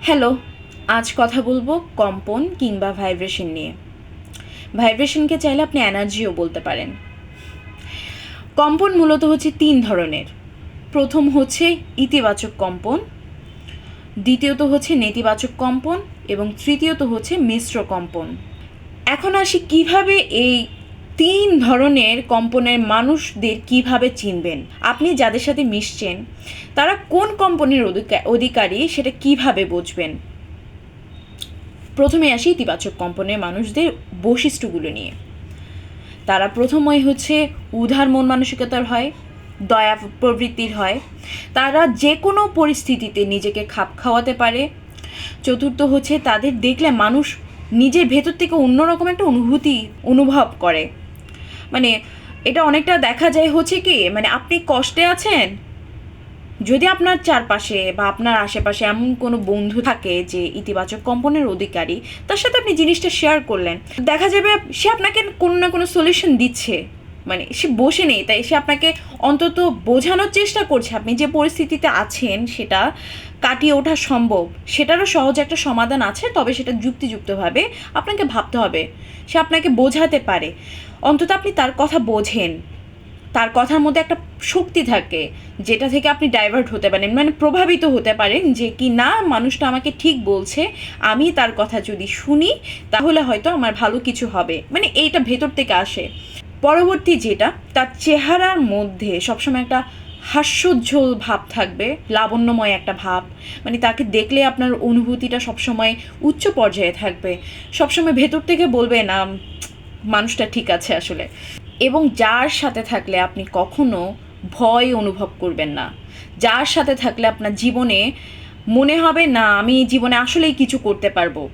Hello, আজ কথা বলব কম্পন কিংবা ভাইব্রেশন নিয়ে। ভাইব্রেশনকে চাইলে আপনি এনার্জিও বলতে পারেন। কম্পন মূলত হচ্ছে তিন ধরনের। প্রথম হচ্ছে ইতিবাচক কম্পন, দ্বিতীয়ত হচ্ছে নেতিবাচক কম্পন এবং তৃতীয়ত হচ্ছে মিশ্র কম্পন। এখন আসি কীভাবে এই তিন ধরনের কম্পনের মানুষদের কীভাবে চিনবেন? আপনি যাদের সাথে মিশছেন, তারা কোন কম্পনের অধিকা- অধিকারী সেটা কীভাবে বুঝবেন? প্রথমে আসি ইতিবাচক কম্পনের মানুষদের বৈশিষ্ট্যগুলো নিয়ে। তারা প্রথমই হচ্ছে উদার মন মানসিকতার হয়, দয়া প্রবৃত্তির হয়। তারা যে কোনো পরিস্থিতিতে নিজেকে খাপ খাওয়াতে পারে। চতুর্থ হচ্ছে তাদের দেখলে মানুষ নিজের ভেতর থেকে অন্যরকম একটা অনুভূতি অনুভব করে। মানে এটা অনেকটা দেখা যায় হচ্ছে কি মানে আপনি কষ্টে আছেন? যদি আপনার চারপাশে বা আপনার আশেপাশে এমন কোনো বন্ধু থাকে যে ইতিবাচক কম্পনের অধিকারী, তার সাথে আপনি জিনিসটা শেয়ার করলেন, দেখা যাবে সে আপনাকে কোনো না কোনো সলিউশন দিচ্ছে। মানে সে বসে নেই, তাই সে আপনাকে অন্তত বোঝানোর চেষ্টা করছে। আপনি যে পরিস্থিতিতে আছেন সেটা কাটিয়ে ওঠা সম্ভব, সেটারও সহজ একটা সমাধান আছে, তবে সেটা যুক্তিযুক্তভাবে আপনাকে ভাবতে হবে। সে আপনাকে বোঝাতে পারে। অন্তত আপনি তার কথা বোঝেন। তার কথার মধ্যে একটা শক্তি থাকে, যেটা থেকে আপনি ডাইভার্ট হতে পারেন মানে প্রভাবিত হতে পারেন যে, কি না, মানুষটা আমাকে ঠিক বলছে, আমি তার কথা যদি শুনি, তাহলে হয়তো আমার ভালো কিছু হবে। মানে এইটা ভেতর থেকে আসে। পরবর্তী যেটা, তার চেহারার মধ্যে সবসময় একটা হাস্যোজ্জ্বল ভাব থাকবে, লাবণ্যময় একটা ভাব। মানে তাকে দেখলে আপনার অনুভূতিটা সবসময় উচ্চ পর্যায়ে থাকবে। সবসময় ভেতর থেকে বলবে, না, মানুষটা ঠিক আছে আসলে। এবং যার সাথে থাকলে আপনি কখনো ভয় অনুভব করবেন না। যার সাথে থাকলে আপনার জীবনে মনে হবে, না, আমি জীবনে আসলেই কিছু করতে পারব।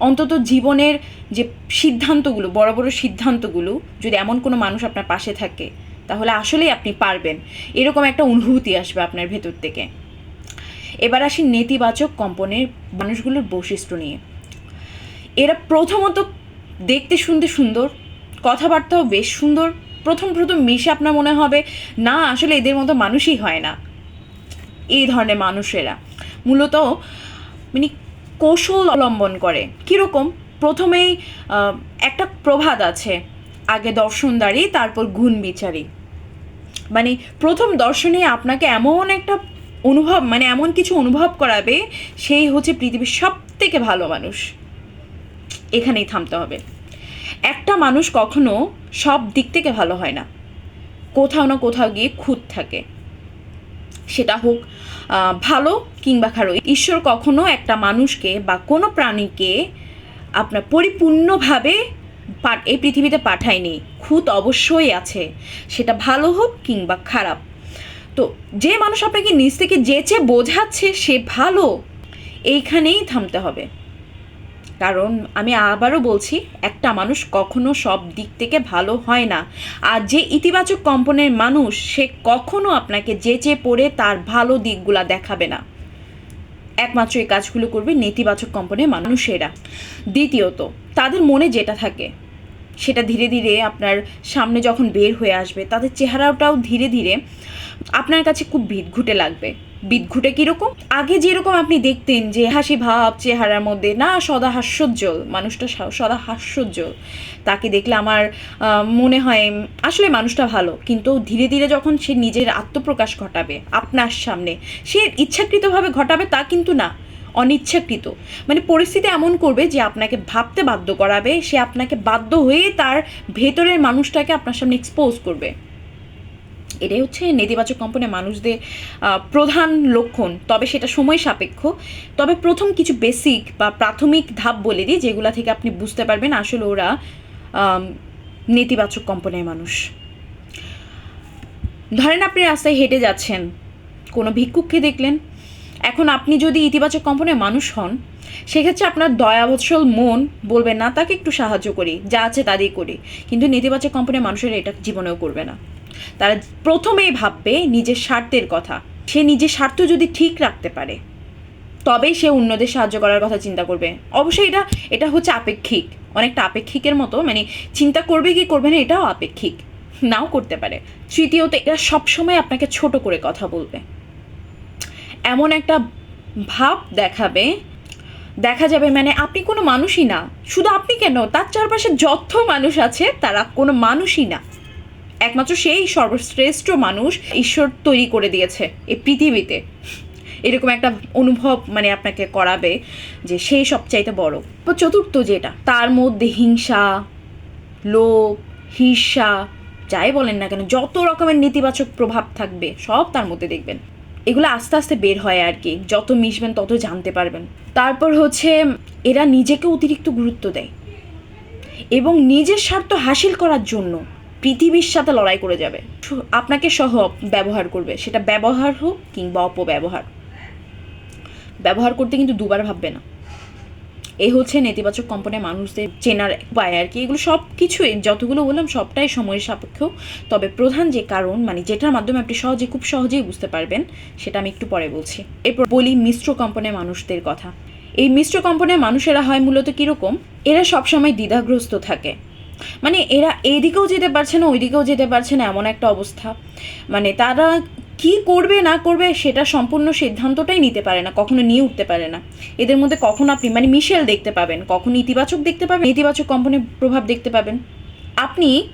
অন্তত জীবনের যে সিদ্ধান্তগুলো, বড় বড় সিদ্ধান্তগুলো, যদি এমন কোনো মানুষ আপনার পাশে থাকে তাহলে আসলেই আপনি পারবেন। এরকম একটা অনুভূতি আসবে আপনার ভেতর থেকে। এবার আসি নেতিবাচক কম্পনের মানুষগুলোর বৈশিষ্ট্য নিয়ে। এরা প্রথমত দেখতে শুনতে সুন্দর, কথাবার্তাও বেশ সুন্দর, প্রথম প্রথম মিশে আপনার মনে হবে, না, আসলে এদের মতো মানুষই হয় না। এই ধরনের মানুষেরা। মূলত মানে কৌশল অবলম্বন করে। কীরকম? প্রথমেই একটা প্রভাত আছে। আগে দর্শনদারি তারপর গুণ বিচারি মানে প্রথম দর্শনে আপনাকে এমন একটা অনুভব মানে এমন কিছু অনুভব করাবে সেই হচ্ছে পৃথিবীর সব থেকে ভালো মানুষ। এখানেই থামতে হবে। একটা মানুষ কখনো সব দিক থেকে ভালো হয় না। কোথাও না কোথাও গিয়ে খুঁত থাকে। সেটা হোক ভালো কিংবা খারাপ। ঈশ্বর কখনো একটা মানুষকে বা কোনো প্রাণীকে আপনার পরিপূর্ণভাবে এই পৃথিবীতে পাঠায়নি। খুঁত অবশ্যই আছে। সেটা ভালো হোক কিংবা খারাপ। তো যে মানুষ আপনাকে নিজ থেকে যেচে বোঝাচ্ছে, সে ভালো। এইখানেই থামতে হবে। কারণ আমি আবারও বলছি, একটা মানুষ কখনো সব দিক থেকে ভালো হয় না। আর যে ইতিবাচক কম্পনের মানুষ, সে কখনো আপনাকে যেচে পড়ে তার ভালো দিকগুলা দেখাবে না। একমাত্র এই কাজগুলো করবে নেতিবাচক কম্পনের মানুষেরা। দ্বিতীয়ত, তাদের মনে যেটা থাকে, সেটা ধীরে ধীরে আপনার সামনে যখন বের হয়ে আসবে, তাদের চেহারাটাও ধীরে ধীরে আপনার কাছে খুব বিদঘুটে লাগবে। বিদঘুটে কীরকম? আগে যেরকম আপনি দেখতেন যে হাসি ভাব, চেহারার মধ্যে, না, সদা হাস্যোজ্জ্বল, মানুষটা সদা হাস্যোজ্জ্বল। তাকে দেখলে আমার মনে হয় আসলে মানুষটা ভালো। কিন্তু ধীরে ধীরে যখন সে নিজের আত্মপ্রকাশ ঘটাবে, আপনার সামনে, সে ইচ্ছাকৃতভাবে ঘটাবে তা কিন্তু না, অনিচ্ছাকৃত। মানে পরিস্থিতি এমন করবে যে আপনাকে ভাবতে বাধ্য করাবে, সে আপনাকে বাধ্য হয়ে তার ভেতরের মানুষটাকে আপনার সামনে এক্সপোজ করবে। এটাই হচ্ছে নেতিবাচক কম্পনের মানুষদের প্রধান লক্ষণ। তবে সেটা সময় সাপেক্ষ। তবে প্রথম কিছু বেসিক বা প্রাথমিক ধাপ বলে দিই, যেগুলা থেকে আপনি বুঝতে পারবেন আসলে ওরা নেতিবাচক কম্পনের মানুষ। ধরেন আপনি রাস্তায় হেঁটে যাচ্ছেন, কোনো ভিক্ষুককে দেখলেন। এখন আপনি যদি ইতিবাচক কম্পনের মানুষ হন, সেক্ষেত্রে আপনার দয়াবৎসল মন বলবে, না, তাকে একটু সাহায্য করি, যা আছে তা করি। কিন্তু নেতিবাচক কম্পনের মানুষের এটা জীবনেও করবে না। তারা প্রথমেই ভাববে নিজের স্বার্থের কথা। সে নিজের স্বার্থ যদি ঠিক রাখতে পারে, তবেই সে অন্যদের সাহায্য করার কথা চিন্তা করবে। অবশ্যই এটা এটা হচ্ছে আপেক্ষিক। অনেকটা আপেক্ষিকের মতো মানে চিন্তা করবে কি করবে না, এটাও আপেক্ষিক। নাও করতে পারে। তৃতীয়ত এটা সবসময় আপনাকে ছোট করে কথা বলবে। এমন একটা ভাব দেখাবে, দেখা যাবে মানে আপনি কোনো মানুষই না। শুধু আপনি কেন? তার চারপাশে যত মানুষ আছে, তারা কোনো মানুষই না। একমাত্র সেই সর্বশ্রেষ্ঠ মানুষ ঈশ্বর তৈরি করে দিয়েছে এই পৃথিবীতে। এরকম একটা অনুভব মানে আপনাকে করাবে যে সেই সবচাইতে বড়। চতুর্থ যেটা, তার মধ্যে হিংসা, লোভ হিংসা যাই বলেন না কেন, যত রকমের নেতিবাচক প্রভাব থাকবে, সব তার মধ্যে দেখবেন। এগুলো আস্তে আস্তে বের হয় আর কি, যত মিশবেন তত জানতে পারবেন। তারপর হচ্ছে, এরা নিজেকে অতিরিক্ত গুরুত্ব দেয়। এবং নিজের স্বার্থ হাসিল করার জন্য পৃথিবীর সাথে লড়াই করে যাবে। আপনাকে সহ ব্যবহার করবে। সেটা ব্যবহার হোক কিংবা অপব্যবহার। ব্যবহার করতে কিন্তু দুবার ভাববে না। এই হচ্ছে নেতিবাচক কোম্পানির মানুষদের চেনার উপায় আর কি। এগুলো সব কিছুই যতগুলো বললাম, সবটাই সময়ের সাপেক্ষ। তবে প্রধান যে কারণ মানে যেটার মাধ্যমে আপনি সহজে, খুব সহজেই বুঝতে পারবেন, সেটা আমি একটু পরে বলছি। এরপর বলি মিশ্র কোম্পানির মানুষদের কথা। এই মিশ্র কোম্পানির মানুষেরা হয় মূলত কীরকম? এরা সবসময় দ্বিধাগ্রস্ত থাকে। মানে এরা এদিকেও যেতে পারছে না, ওইদিকেও যেতে পারছে না, এমন একটা অবস্থা। মানে তারা কি করবে, না করবে, সেটা সম্পূর্ণ সিদ্ধান্তটাই নিতে পারে না, কখনো নিয়ে উঠতে পারে না। এদের মধ্যে কখনো আপনি মানে মিশেল দেখতে পাবেন, কখনো ইতিবাচক দেখতে পাবেন, ইতিবাচক কম্পনের প্রভাব দেখতে পাবেন। আপনি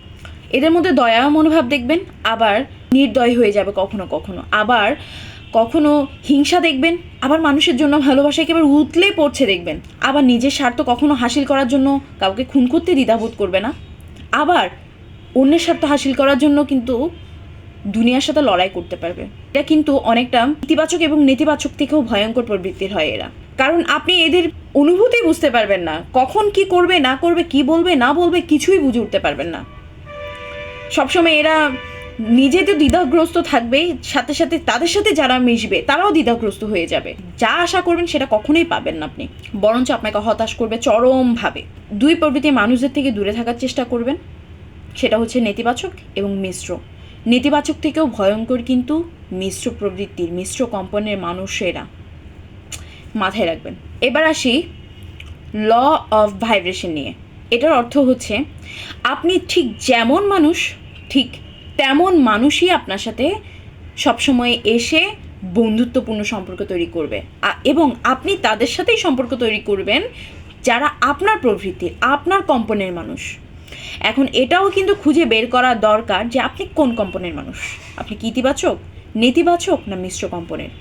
এদের মধ্যে দয়া মনোভাব দেখবেন, আবার নির্দয় হয়ে যাবে কখনো কখনো। আবার কখনো হিংসা দেখবেন, আবার মানুষের জন্য ভালোবাসা একেবারে উতলে পড়ছে দেখবেন। আবার নিজের স্বার্থ কখনো হাসিল করার জন্য কাউকে খুন করতে দ্বিধাবোধ করবে না। আবার অন্যের স্বার্থ হাসিল করার জন্য কিন্তু দুনিয়ার সাথে লড়াই করতে পারবে। এটা কিন্তু অনেকটা ইতিবাচক এবং নেতিবাচক থেকেও ভয়ঙ্কর প্রবৃত্তির হয় এরা। কারণ আপনি এদের অনুভূতি বুঝতে পারবেন না। কখন কি করবে, না করবে, কি বলবে, না বলবে, কিছুই বুঝে উঠতে পারবেন না। সবসময় এরা নিজে তো দ্বিধাগ্রস্ত থাকবে সাথে সাথে তাদের সাথে যারা মিশবে, তারাও দ্বিধাগ্রস্ত হয়ে যাবে। যা আশা করবেন সেটা কখনোই পাবেন না আপনি। বরঞ্চ আপনাকে হতাশ করবে চরমভাবে। দুই প্রবৃতির মানুষদের থেকে দূরে থাকার চেষ্টা করবেন। সেটা হচ্ছে নেতিবাচক এবং মিশ্র। নেতিবাচক থেকেও ভয়ঙ্কর কিন্তু মিশ্র প্রবৃত্তির, মিশ্র কম্পনের মানুষেরা। মাথায় রাখবেন। এবার আসি ল অফ ভাইব্রেশন নিয়ে। এটার অর্থ হচ্ছে, আপনি ঠিক যেমন মানুষ, ঠিক তেমন মানুষই আপনার সাথে সবসময় এসে বন্ধুত্বপূর্ণ সম্পর্ক তৈরি করবে। এবং আপনি তাদের সাথেই সম্পর্ক তৈরি করবেন যারা আপনার প্রভৃতির আপনার কম্পনের মানুষ। এখন এটাও কিন্তু খুঁজে বের করা দরকার যে আপনি কোন কম্পনের মানুষ। আপনি কি ইতিবাচক নেতিবাচক না মিশ্র কম্পনের?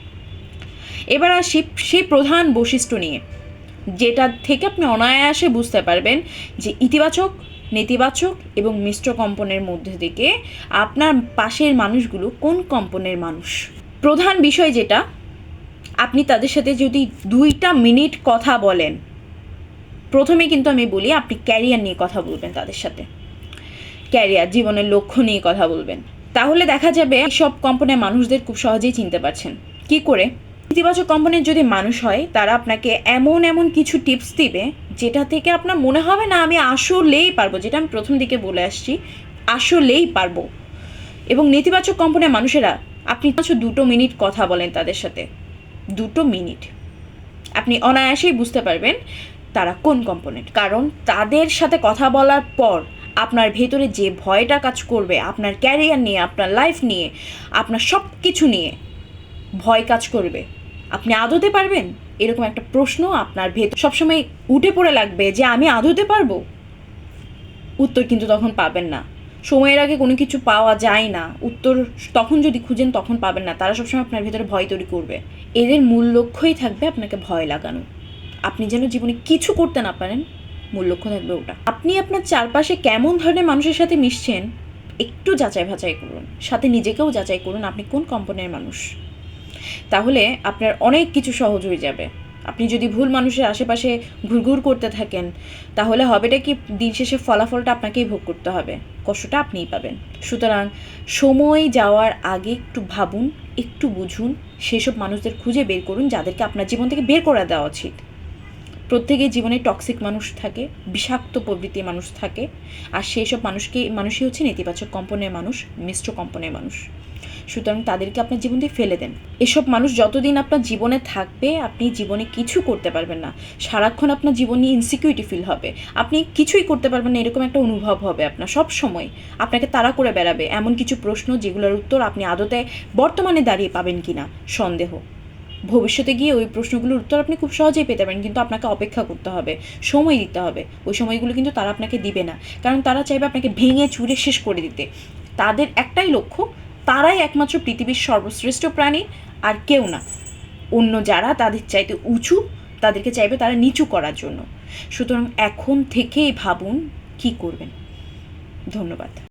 এবার আসি সেই প্রধান বৈশিষ্ট্য নিয়ে, যেটা থেকে আপনি অনায়াসে বুঝতে পারবেন যে ইতিবাচক নেতিবাচক এবং মিশ্র কম্পনের মধ্যে থেকে আপনার পাশের মানুষগুলো কোন কম্পনের মানুষ? প্রধান বিষয় যেটা, আপনি তাদের সাথে যদি দুইটা মিনিট কথা বলেন, প্রথমে কিন্তু আমি বলি আপনি ক্যারিয়ার নিয়ে কথা বলবেন তাদের সাথে। ক্যারিয়ার, জীবনের লক্ষ্য নিয়ে কথা বলবেন। তাহলে দেখা যাবে সব কোম্পানির মানুষদের খুব সহজেই চিনতে পারছেন। কি করে? ইতিবাচক কোম্পানির যদি মানুষ হয়, তারা আপনাকে এমন এমন কিছু টিপস দিবে যেটা থেকে আপনার মনে হবে না আমি আসলেই পারব, যেটা আমি প্রথম দিকে বলে আসছি, আসলেই পারব। এবং নেতিবাচক কোম্পানির মানুষেরা, আপনি মাত্র দুটো মিনিট কথা বলেন তাদের সাথে। দুটো মিনিট। আপনি অনায়াসেই বুঝতে পারবেন তারা কোন কম্পোনেন্ট কারণ তাদের সাথে কথা বলার পর আপনার ভেতরে যে ভয়টা কাজ করবে, আপনার ক্যারিয়ার নিয়ে, আপনার লাইফ নিয়ে, আপনার সব কিছু নিয়ে ভয় কাজ করবে। আপনি আদতে পারবেন? এরকম একটা প্রশ্ন আপনার ভেতর সবসময় উঠে পড়ে লাগবে যে, আমি আদতে পারব? উত্তর কিন্তু তখন পাবেন না। সময়ের আগে কোনো কিছু পাওয়া যায় না। উত্তর তখন যদি খুঁজেন, তখন পাবেন না। তারা সবসময় আপনার ভেতরে ভয় তৈরি করবে। এদের মূল লক্ষ্যই থাকবে আপনাকে ভয় লাগানো। আপনি যেন জীবনে কিছু করতে না পারেন, মূল লক্ষ্য থাকবে ওটা। আপনি আপনার চারপাশে কেমন ধরনের মানুষের সাথে মিশছেন, একটু যাচাই ভাচাই করুন। সাথে নিজেকেও যাচাই করুন, আপনি কোন কোম্পানির মানুষ? তাহলে আপনার অনেক কিছু সহজ হয়ে যাবে। আপনি যদি ভুল মানুষের আশেপাশে ঘুরঘুর করতে থাকেন, তাহলে হবেটা কি দিন শেষে ফলাফলটা আপনাকেই ভোগ করতে হবে। কষ্টটা আপনিই পাবেন। সুতরাং সময় যাওয়ার আগে একটু ভাবুন, একটু বুঝুন, সেসব মানুষদের খুঁজে বের করুন যাদেরকে আপনার জীবন থেকে বের করে দেওয়া উচিত। প্রত্যেকের জীবনে টক্সিক মানুষ থাকে, বিষাক্ত প্রবৃত্তির মানুষ থাকে, আর সেই সব মানুষকে, মানুষই হচ্ছে নেতিবাচক কম্পনের মানুষ, মিশ্র কম্পনের মানুষ। সুতরাং তাদেরকে আপনার জীবন থেকে ফেলে দেন। এসব মানুষ যতদিন আপনার জীবনে থাকবে, আপনি জীবনে কিছু করতে পারবেন না। সারাক্ষণ আপনার জীবন নিয়ে ইনসিকিউরিটি ফিল হবে। আপনি কিছুই করতে পারবেন না, এরকম একটা অনুভব হবে আপনার সব সময়। আপনাকে তাড়া করে বেড়াবে এমন কিছু প্রশ্ন যেগুলোর উত্তর আপনি আদতে বর্তমানে দাঁড়িয়ে পাবেন কিনা? সন্দেহ। ভবিষ্যতে গিয়ে ওই প্রশ্নগুলোর উত্তর আপনি খুব সহজেই পেতে পারেন, কিন্তু আপনাকে অপেক্ষা করতে হবে, সময় দিতে হবে। ওই সময়গুলো কিন্তু তারা আপনাকে দিবে না। কারণ তারা চাইবে আপনাকে ভেঙে চুরে শেষ করে দিতে। তাদের একটাই লক্ষ্য তারাই একমাত্র পৃথিবীর সর্বশ্রেষ্ঠ প্রাণী আর কেউ না। অন্য যারা তাদের চাইতে উঁচু, তাদেরকে চাইবে তারা নিচু করার জন্য। সুতরাং এখন থেকেই ভাবুন কি করবেন। ধন্যবাদ।